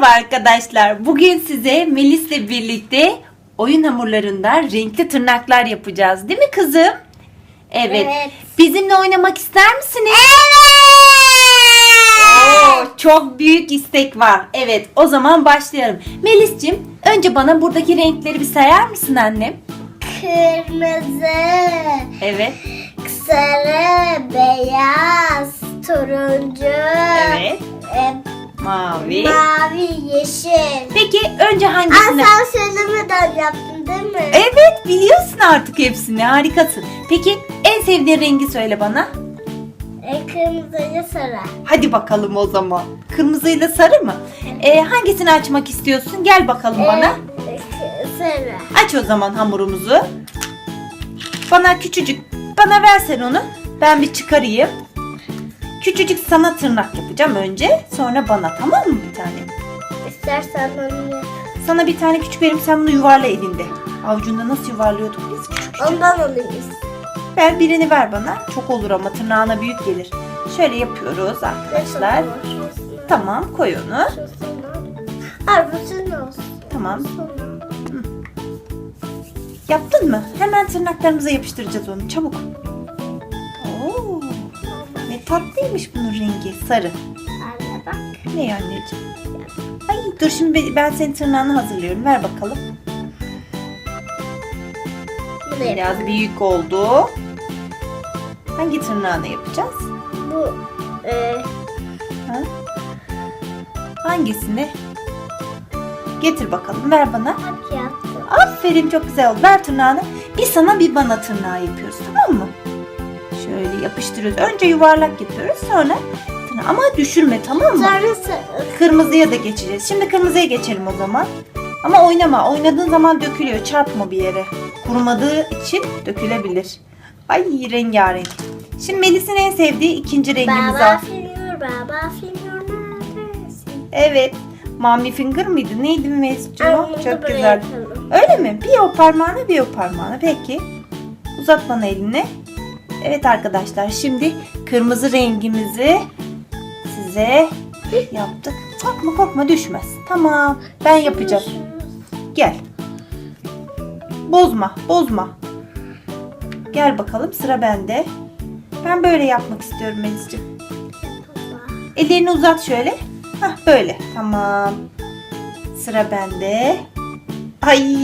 Merhaba arkadaşlar. Bugün size Melis'le birlikte oyun hamurlarından renkli tırnaklar yapacağız. Değil mi kızım? Evet. Evet. Bizimle oynamak ister misiniz? Oo, çok büyük istek var. Evet, o zaman başlayalım. Melis'cim, önce bana buradaki renkleri bir sayar mısın annem? Kırmızı, Evet. sarı, beyaz, turuncu, Evet. e, Mavi. mavi, yeşil. Peki önce hangisini? Asansörlemeden yaptın değil mi? Evet, biliyorsun artık hepsini. Harikasın. Peki en sevdiğin rengi söyle bana. E, kırmızıyla sarı. Hadi bakalım o zaman. Kırmızıyla sarı mı? Ee, hangisini açmak istiyorsun? Gel bakalım bana. E, sarı. Aç o zaman hamurumuzu. Bana küçücük, bana versen onu. Ben bir çıkarayım. Küçücük sana tırnak yapacağım önce. Sonra bana tamam mı bir tane? İstersen onu yap. Sana bir tane küçük verim sen bunu yuvarla elinde. Avucunda nasıl yuvarlıyorduk biz küçük küçük. Ondan alayım. Ver birini ver bana. Çok olur ama tırnağına büyük gelir. Şöyle yapıyoruz arkadaşlar. Tamam koy onu. Senin olsun. Tamam. Yaptın mı? Hemen tırnaklarımıza yapıştıracağız onu. Çabuk. Tatlıymış bunun rengi. Sarı. Anne bak. Ne anneciğim? Ay dur şimdi ben- senin tırnağını hazırlıyorum. Ver bakalım. Bu ne? Biraz büyük oldu. Hangi tırnağını yapacağız? Bu e, Ha? Hangisini? Getir bakalım. Ver bana. bak yaptım. Aferin çok güzel oldu. Ver tırnağını. Bir sana bir bana tırnağı yapıyoruz tamam mı? Şöyle yapıştırıyoruz. Önce yuvarlak yapıyoruz sonra. Ama düşürme tamam mı? Sonra sarı. Kırmızıya da geçeceğiz. Şimdi kırmızıya geçelim o zaman. Ama oynama. Oynadığın zaman dökülüyor. Çarpma bir yere. Kurumadığı için dökülebilir. Ay rengarenk. Şimdi Melis'in en sevdiği ikinci rengimiz Baba al. finger, baba finger neredesin? Evet. Mami finger mıydı? Neydi bunu Çok güzel. Öyle mi? Bir o parmağını bir o parmağını. Peki. Uzat bana elini. Evet arkadaşlar şimdi kırmızı rengimizi size yaptık. Korkma korkma düşmez. Tamam ben yapacağım. Gel. Bozma bozma. Gel bakalım sıra bende. Ben böyle yapmak istiyorum Melis'ciğim. Ellerini uzat şöyle. Hah böyle. Tamam. Sıra bende. Ay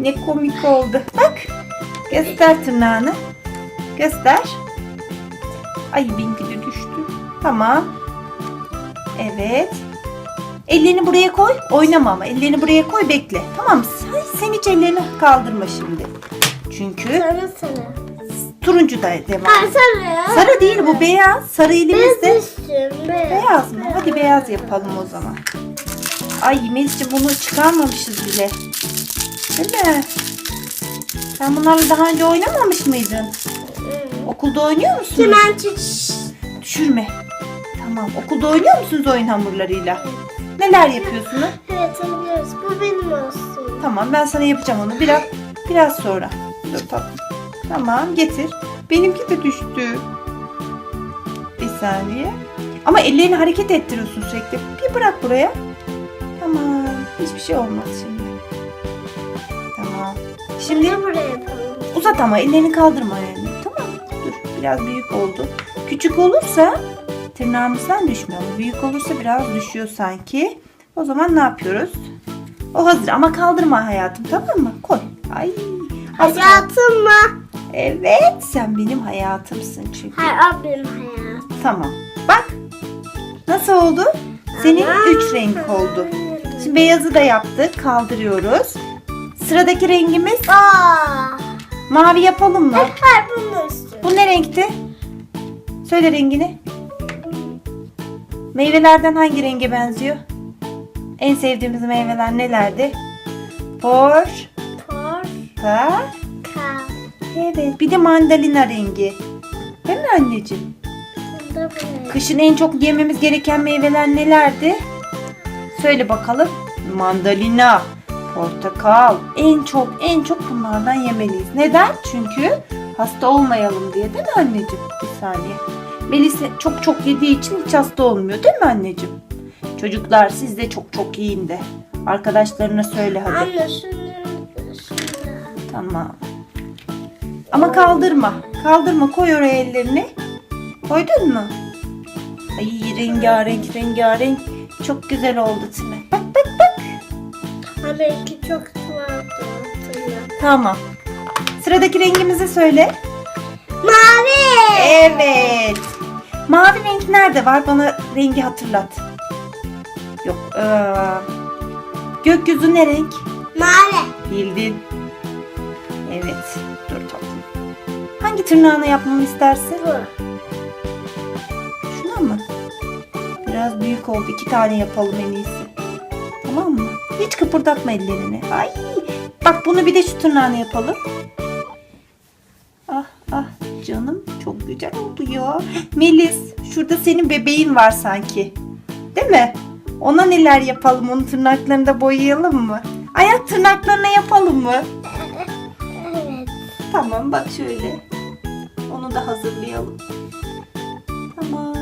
ne komik oldu. Bak. Göster tırnağını. Göster. Ay benimki de düştü. Tamam. Evet. Ellerini buraya koy. Oynama ama. Ellerini buraya koy bekle. Tamam mı? Sen, sen hiç ellerini kaldırma şimdi. Çünkü Sarı sarı. turuncu da devam. Ha sarı. Sarı değil bu beyaz. Sarı elimizde. Beyaz. Beyaz. Beyaz mı? Hadi beyaz yapalım o zaman. Ay Melis'ciğim bunu çıkarmamışız bile. Değil mi? Sen bunlarla daha önce oynamamış mıydın? Okulda oynuyor musunuz? Çimen çiç. Düşürme. Tamam. Okulda oynuyor musunuz oyun hamurlarıyla? Neler yapıyorsunuz? Evet anlıyoruz. Bu benim olsun. Tamam ben sana yapacağım onu biraz biraz sonra. Dur tatlım. Tamam getir. Benimki de düştü. Bir saniye. Ama ellerini hareket ettiriyorsun sürekli. Bir bırak buraya. Tamam. Hiçbir şey olmaz şimdi. Tamam. Şimdi buraya yapalım. uzat ama ellerini kaldırma yani. Biraz büyük oldu. Küçük olursa tırnağımızdan düşmüyor. Büyük olursa biraz düşüyor sanki. O zaman ne yapıyoruz? O hazır ama kaldırma hayatım tamam mı? Koy. Ay. Hayatım mı? Evet sen benim hayatımsın çünkü. Hayır o benim hayatım. Tamam. Bak. Nasıl oldu? Senin Ama- üç renk oldu. Şimdi beyazı da yaptık. Kaldırıyoruz. Sıradaki rengimiz Aa. mavi yapalım mı? Hayır bunu istiyorum. Bu ne renkti? Söyle rengini. Meyvelerden hangi renge benziyor? En sevdiğimiz meyveler nelerdi? Por, Por. ta, Ka. evet. Bir de mandalina rengi. Değil mi anneciğim? Kışın en çok yememiz gereken meyveler nelerdi? Söyle bakalım. Mandalina, portakal. En çok en çok bunlardan yemeliyiz. Neden? Çünkü hasta olmayalım diye değil mi anneciğim? Bir saniye. Melis çok çok yediği için hiç hasta olmuyor değil mi anneciğim? Çocuklar siz de çok çok yiyin de. Arkadaşlarına söyle hadi. Anne şunları şunları. Tamam. Ama kaldırma. Kaldırma. Koy oraya ellerini. Koydun mu? Ay rengarenk rengarenk. Çok güzel oldu Tine. Bak bak bak. Ama iki çok hatırla. Tamam. Sıradaki rengimizi söyle. Mavi. Evet. Mavi renk nerede var? Bana rengi hatırlat. Yok. Ee, gökyüzü ne renk? Mavi. Bildin. Evet. Dur tatlım. Hangi tırnağını yapmamı istersin? Bu. Şuna mı? Biraz büyük oldu. İki tane yapalım en iyisi. Tamam mı? Hiç kıpırdatma ellerini. Ay. Bak bunu bir de şu tırnağını yapalım. Canım çok güzel oldu ya. Melis şurada senin bebeğin var sanki. Değil mi? Ona neler yapalım? Onun tırnaklarını da boyayalım mı? Ayak tırnaklarına yapalım mı? Evet. Tamam bak şöyle. Onu da hazırlayalım. Tamam.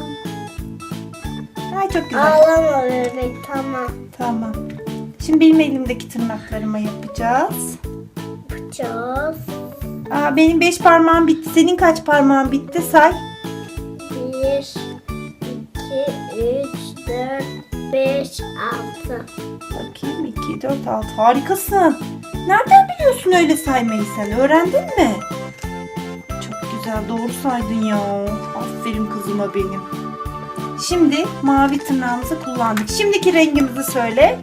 Ay çok güzel. Ağlama bebek tamam. Tamam. Şimdi benim elimdeki tırnaklarıma yapacağız. Yapacağız. Aa, benim beş parmağım bitti. Senin kaç parmağın bitti say. Bir, iki, üç, dört, beş, altı. Bakayım 2, 4, 6. Harikasın. Nereden biliyorsun öyle saymayı sen? Öğrendin mi? Çok güzel. Doğru saydın ya. Aferin kızıma benim. Şimdi mavi tırnağımızı kullandık. Şimdiki rengimizi söyle.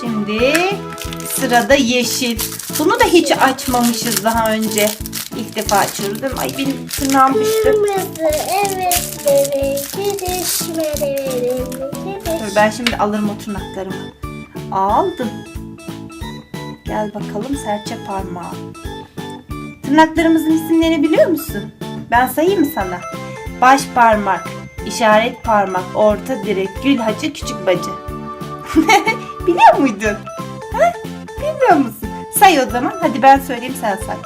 Şimdi sırada yeşil. Bunu da hiç açmamışız daha önce. İlk defa açıyoruz değil mi? Ay benim tırnağım düştü. Evet. Dur ben şimdi alırım o tırnaklarımı. Aldım. Gel bakalım serçe parmağı. Tırnaklarımızın isimlerini biliyor musun? Ben sayayım mı sana? Baş parmak, işaret parmak, orta direk, gül hacı, küçük bacı. biliyor muydun? Ha? Bilmiyor musun? Say o zaman. Hadi ben söyleyeyim sen say.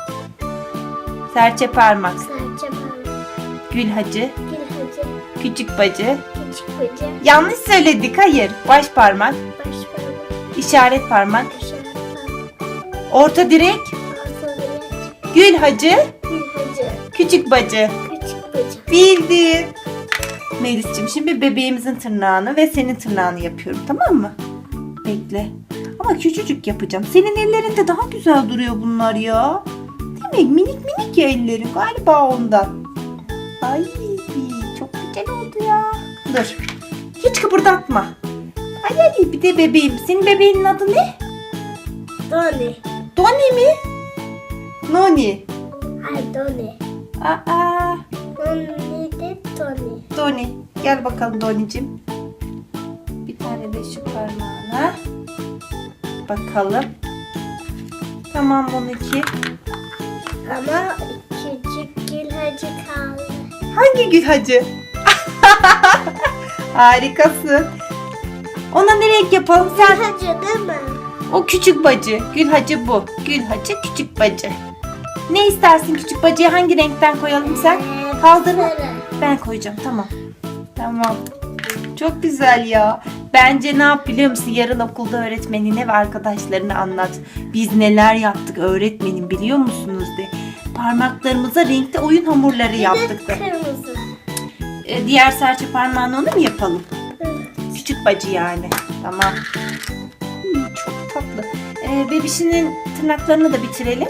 Serçe parmak, Serçe parmak. gül hacı, Gül hacı. küçük bacı. Küçük bacı. Yanlış söyledik. Hayır. Baş parmak, Baş parmak. işaret parmak, İşaret parmak. orta direk, Orta direk. Gül hacı, Gül hacı. küçük bacı. Küçük bacı. Bildin. Melis'ciğim şimdi bebeğimizin tırnağını ve senin tırnağını yapıyorum tamam mı? Bekle. Ama küçücük yapacağım. Senin ellerinde daha güzel duruyor bunlar ya. Değil mi? Minik minik ya ellerin galiba ondan. Ay çok güzel oldu ya. Dur. Hiç kıpırdatma. Ay ay bir de bebeğim. Senin bebeğinin adı ne? Doni. Doni mi? Noni. Ay Doni. Aa, Doni de Doni. Doni. Gel bakalım Doni'cim. Bir tane de şu parmağına. Bakalım. Tamam bununki. Ama küçük gül hacı kaldı. Hangi gül hacı? Harikasın. Ona ne renk yapalım Gül sen? hacı değil mi? O küçük bacı. Gül hacı bu. Gül hacı küçük bacı. Ne istersin küçük bacıya hangi renkten koyalım sen? Ee, Kaldırma. Ben koyacağım tamam. Tamam. Çok güzel ya. Bence ne yap biliyor musun? Yarın okulda öğretmenine ve arkadaşlarına anlat. Biz neler yaptık öğretmenim biliyor musunuz de. Parmaklarımıza renkli oyun hamurları yaptık da. Kırmızı. Ee, diğer serçe parmağını onu mu yapalım? Evet. Küçük bacı yani. Tamam. Hmm, çok tatlı. Ee, bebişinin tırnaklarını da bitirelim.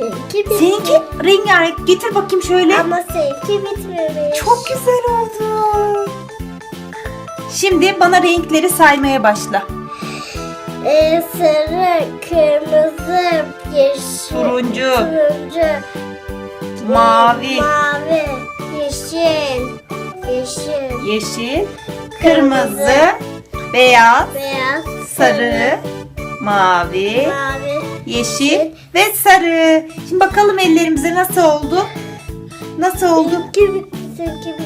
Benimki bitti. Seninki rengarenk. Getir bakayım şöyle. Ama seninki bitmemiş. Çok güzel oldu. Şimdi bana renkleri saymaya başla. Ee, sarı, kırmızı, yeşil, Turuncu. turuncu, Mavi, mavi, yeşil, yeşil, yeşil, kırmızı, beyaz, beyaz, sarı, mavi, mavi, yeşil ve sarı. Şimdi bakalım ellerimize nasıl oldu? Nasıl oldu? Benimki bitti.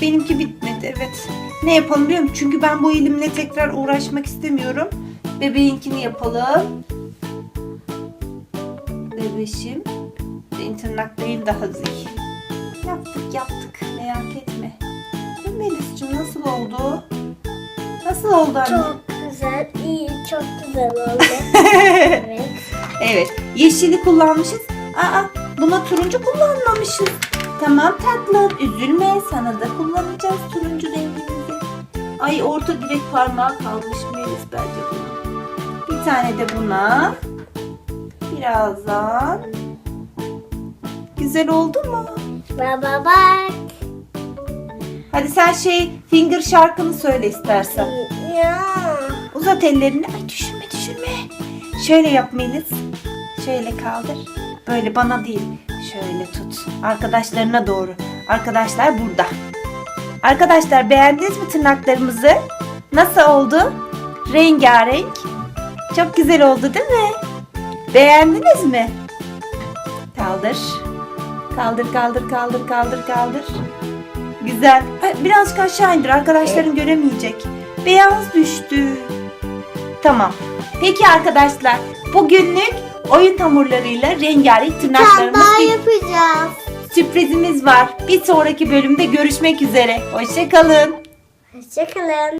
Benimki bitmedi evet. Ne yapalım biliyor musun? Çünkü ben bu elimle tekrar uğraşmak istemiyorum. Bebeğinkini yapalım. Bebeşim. Senin tırnakların daha iyi. Yaptık yaptık. Merak etme. Değil mi Melis'ciğim nasıl oldu? Nasıl oldu anne? Çok güzel. iyi çok güzel oldu. evet. Evet. Yeşili kullanmışız. Aa buna turuncu kullanmamışız. Tamam tatlım üzülme sana da kullanacağız turuncu rengimizi. Ay orta direk parmağı kalmış Melis bence buna. Bir tane de buna. Birazdan. Güzel oldu mu? Baba bak. Hadi sen şey finger şarkını söyle istersen. Ya. Uzat ellerini. Ay düşürme düşürme. Şöyle yap Melis. Şöyle kaldır. Böyle bana değil. Şöyle tut. Arkadaşlarına doğru. Arkadaşlar burada. Arkadaşlar beğendiniz mi tırnaklarımızı? Nasıl oldu? Rengarenk. Çok güzel oldu değil mi? Beğendiniz mi? Kaldır. Kaldır kaldır kaldır kaldır kaldır. Güzel. Birazcık aşağı indir. Arkadaşların göremeyecek. Beyaz düştü. Tamam. Peki arkadaşlar bugünlük oyun hamurlarıyla rengarenk tırnaklarımız bir yapacağız. sürprizimiz var. Bir sonraki bölümde görüşmek üzere. Hoşçakalın. Hoşçakalın.